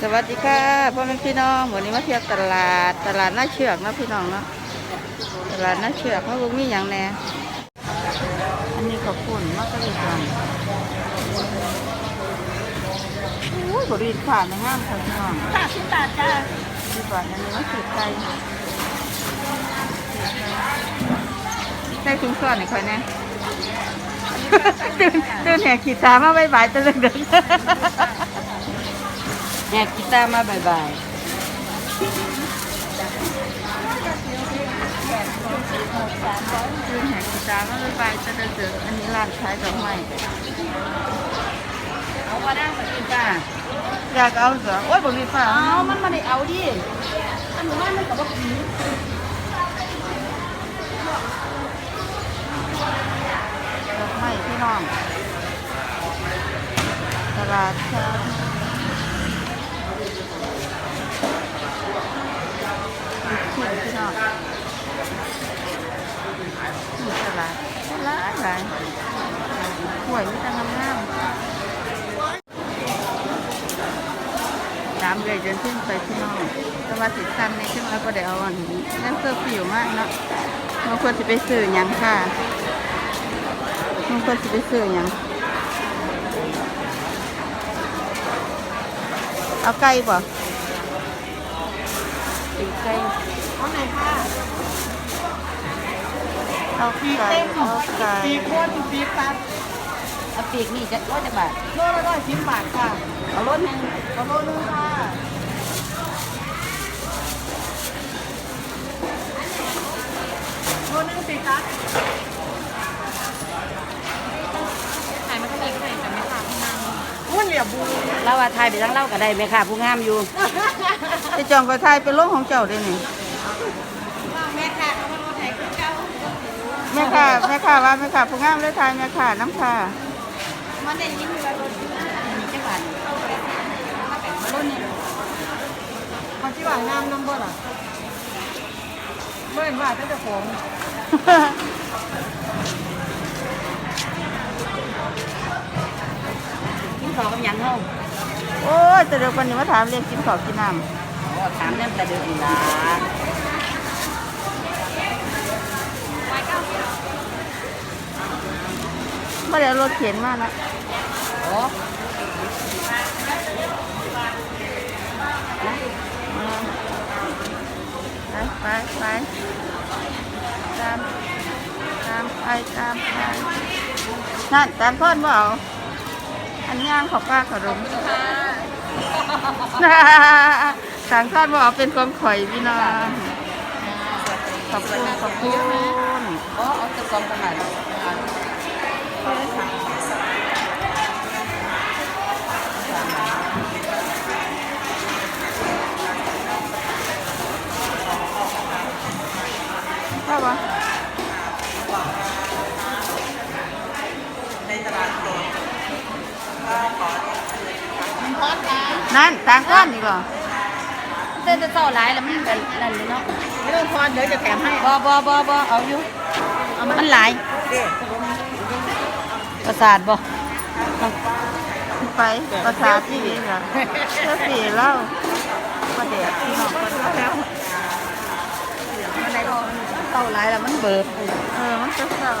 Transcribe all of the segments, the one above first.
สวัสดีค่ะพ่อแม่พี่น้องวันนี้มาเที่ยวตลาดตลาดหน้าเชือกเนาะพี่น้องเนาะตลาดหน้าเชือกเขาบุมีอย่างแน่อันนี้ขอบคุณมากเลยจังโอ้ยบริษัทผ่านในงามค่ะพี่น้องค่ะสิบบาทจ้าดีกว่าอันนี้มันสุดใจได้คุ้มซ้อนหน่อยค่อยแน่ตื่นตื่นแหกขีดตามาบายๆตะลึงเดิน แหกกีตาร์มาบ่ายคือแหกตาก็เลยไปจะเดินเจออันนี้ร้านขายดอกไม้ๆเอาว่าได้สักกินจ้าอยากเอาเสือโอ้ยบริฟ้าเอามันมาได้เอาดิอันหนูว่ามันกับว่าผีดอกไม้พี่น้องตลาดเช้าลูกชิ้นพี่น้อง นี่ตลาดหลายหลายหวยมีแต่งามๆตามเลยจนขึ้นไปพี่น้องแต่ว่าสิซ้ำในขึ้นมาก็ได้เอาอันนี้นั่นเสื้อผิวมากเนาะบางคนสิไปซื้อยังค่ะมันควรจะไปซื้อยังเอาไก่ป่ะตีไก่เอาไหนค่ะ เอาไก่เอาไก่ ปีคนปีปัดเอาปีกนี่จะร้อยจะบาทโลละร้อยสิบบาทค่ะเอารถหนึ่งเอาโลนึงค่ะโลนึงสิคะขายมันก็ดีขายแต่ไม่ขาดที่นั่งหุ้นเหลี่ยบูเราว่าไทยไปทั้งเล่าก็ได้ไหมค่ะผู้งามอยู่ไอจองก็ทายเป็นโลกของเจ้าได้นี่ แม่ค่ะเขามาไทยคือเจ้า แม่ค่ะแม่ค่ะว่าแม่ค่ะผู้งามเลยทายแม่ค่ะน้ำค่ะมันได้ยินว่ารถมีจังหวัดรถนี่มันที่ว่างามน้ำบ่ล่ะเมื่อว่าจะจะของกินข้าวกับหยังเฮาโอ้ยแต่เดี๋ยววันนี้มาถามเรียกกินข้าวกินน้อ๋อถามเรื่องแต่เดือนอีหลาำไม่ได้เอารถเข็นมานะโอ้ไปไปไปตามตามไปตามไปนั่นตามพ่อนว่าเอาอันนี้งามของป้าขนมสั่งทอดว่าเอาเป็นของข่อยพี่น้องขอบคุณขอบคุณโอ้เอาจะกองกันหน่อยได้ ปะนั่นต่างก้อนอีกเหรอเต้นจะเศร้าหลายแล้วมันเป็นนั่นเลยเนาะ ไม่ต้องทอนเดี๋ยวจะแถมให้ บ่บ่บ่บ่เอาอยู่มันหลาย ประสาทบ่ไปประสาทที่นี่เหรอเจ้าสีเล่าประเดี๋ยวพี่น้องคนแล้วอะไรบ่เศร้าหลายแล้วมันเบิดเออ มันจะเศร้า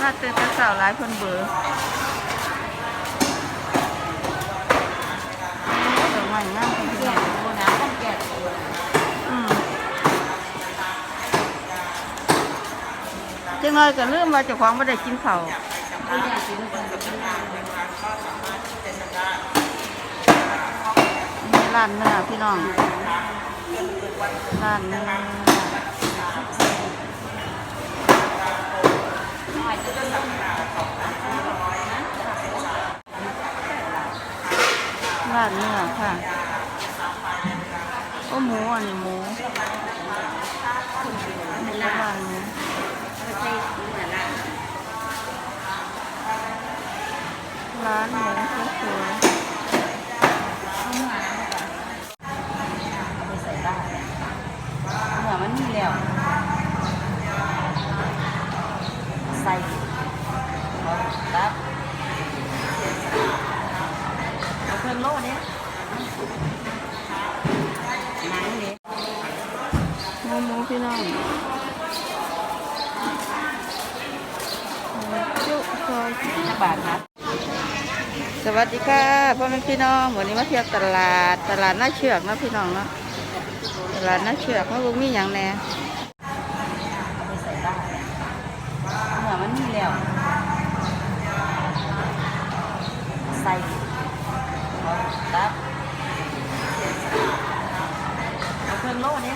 ถ้าเจอจะเศร้าหลายคนเบื่อด งเลยก็ลืมว่าเจ้าของไม่ได้กินข้าวมีร้านเนื้อพี่น้องร้านเนื้อร้านเนื้อค่ะโอ้หมูอันนี้หมูอันเนี้ก็ ร้านหมูข้าใสวยเหมือมันมีแล้ว ใส่ครับเพิ่มโลเนี่ยหนังเนี่ยหมูหมูพี่น้อง จุซอยสิบบาทนะสวัสดีค่ะพ่อแม่พี่น้องวันนี้มาเที่ยวตลาดตลาดหน้าเชือกนะพี่น้องเนาะตลาดหน้าเชือกว่าบุ้มีอย่างแน่เหมือมันมีแล้วใส่ตับเพิ่มโลนี้